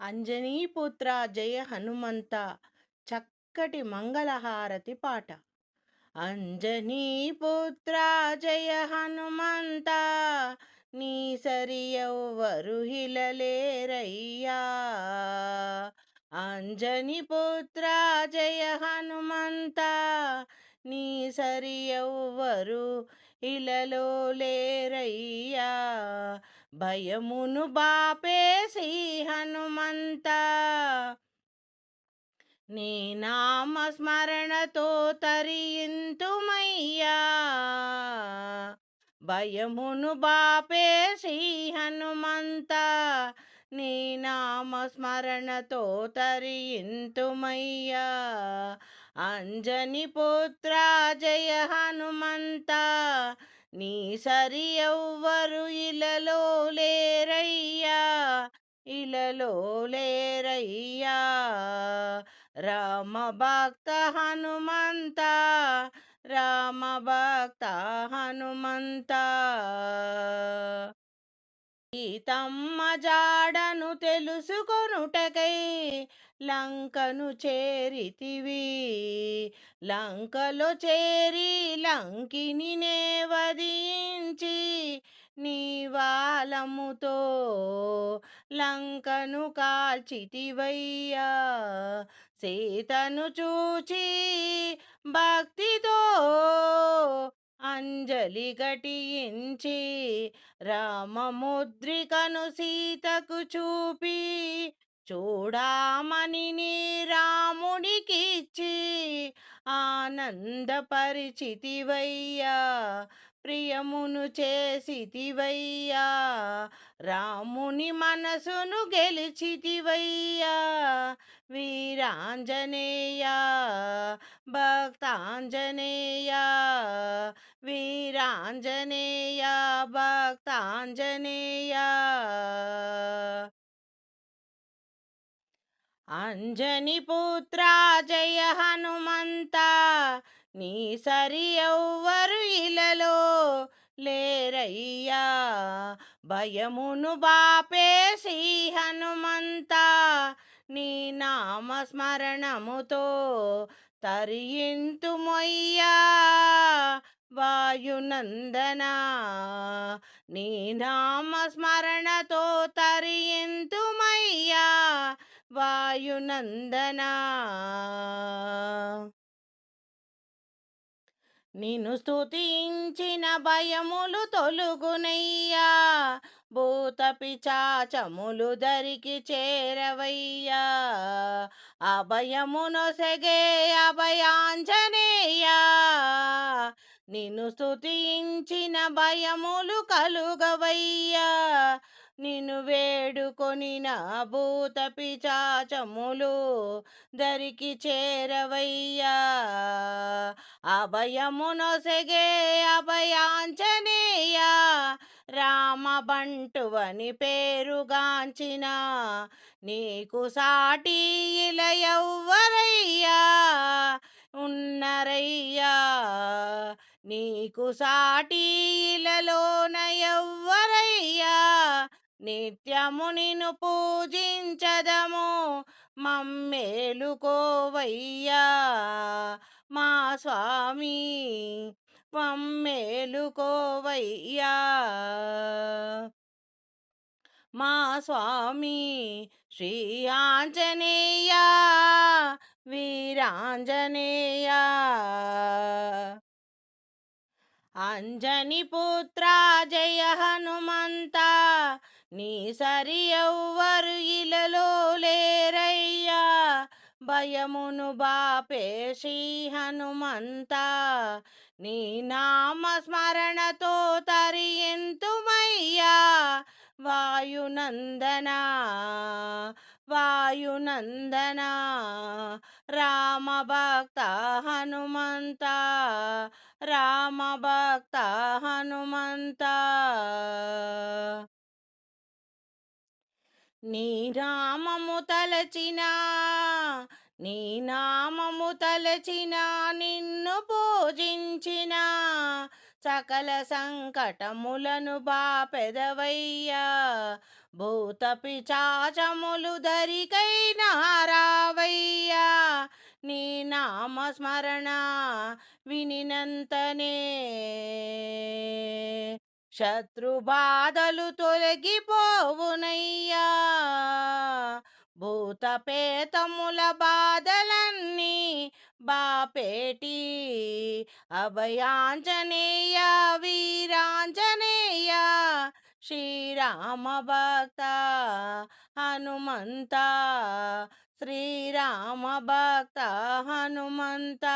అంజనీపుత్ర జయ హనుమంత చక్కటి మంగళహారతి పాట. అంజనీపుత్ర జయ హనుమంత నీ సరి ఎవ్వరు హిలలేరయ్యా. అంజనీపుత్ర జయ హనుమంత నీ సరి ఎవ్వరు ఇలలో లేరయ్యా భయమును బాపేసి హనుమంత. నీ నామ స్మరణతో తరియింతుమయ్యా భయమును బాపేసి హనుమంత. నీ నామ స్మరణతో తరియింతుమయ్యా అంజని పుత్ర జయ హనుమంతా. నీ సరి ఎవ్వరు ఇలలో లేరయ్యా ఇలలో లేరయ్యా. రామ భక్త హనుమంత రామ భక్త హనుమంత. తమ్మ జాడను తెలుసుకొనుటకై లంకను చేరితివి. లంకలో చేరి లంకిని నే వదించి వాలముతో లంకను కాల్చితివయ్యా. సీతను చూచి భక్తితో అంజలి ఘటించి రామముద్రికను సీతకు చూపి చూడామని నీ రాముడికిచ్చి ఆనందపరిచితివయ్యా. ప్రియమును చేసితివయ్యా. రాముని మనసును గెలిచితివయ్యా. వీరాంజనేయ భక్తాంజనేయ. వీరాంజనేయ భక్తాంజనేయ. అంజనిపుత్ర జయ హనుమంత నీ సరి ఎవ్వరు ఇలలో లేరయ్యా. భయమును బాపేసి హనుమంత నీ నామస్మరణముతో స్మరణముతో తరియింతుమయ్యా వాయునందన నీ నామస్మరణతో తరియింతుమయ్యా వాయునందనా? నిన్ను స్తుతించిన భయములు తొలుగునయ్యా భూత పిచాచములు దరికి చేరవయ్యా అభయమునొసగే అభయాంజనేయా నిన్ను స్తుతించిన భయములు కలుగవయ్యా. నిన్ను వేడుకొని నా భూత పిచాచములు దరికి చేరవయ్యా. అభయమునొసగే అభయాంజనేయ రామ బంటువని పేరుగాంచిన నీకు సాటి ఇలా ఎవ్వరయ్యా ఉన్నరయ్యా నీకు సాటి ఇలలోన ఎవ్వరయ్యా నిత్యము నిన్ను పూజించదము. మమ్మేలుకోవయ్యా మా స్వామి మమ్మేలుకోవయ్యా మా స్వామి శ్రీ ఆంజనేయ. వీరాంజనేయ. అంజని పుత్ర జయ హనుమంతా. నీ సరి ఎవ్వరు ఇలలో లేరయ్యా. భయమును శ్రీ హనుమంత. నీ నామ స్మరణతో తరియంతుమయ్యా వాయునందన వాయునందన. రామ భక్త హనుమంత రామ భక్త హనుమంత. నీ రామము తలచినా నీ నామము తలచినా నిన్ను పూజించిన సకల సంకటములను బాపెదవయ్యా భూత పిచాచములు ధరికైనా రావయ్యా నీ నామస్మరణ వినినంతనే. శత్రు బాధలు తొలగిపోవునయ్యా. భూత పేతముల బాధలన్నీ బాపేటి. అభయాంజనేయ వీరాంజనేయ శ్రీరామ భక్త హనుమంత శ్రీరామ భక్త హనుమంత.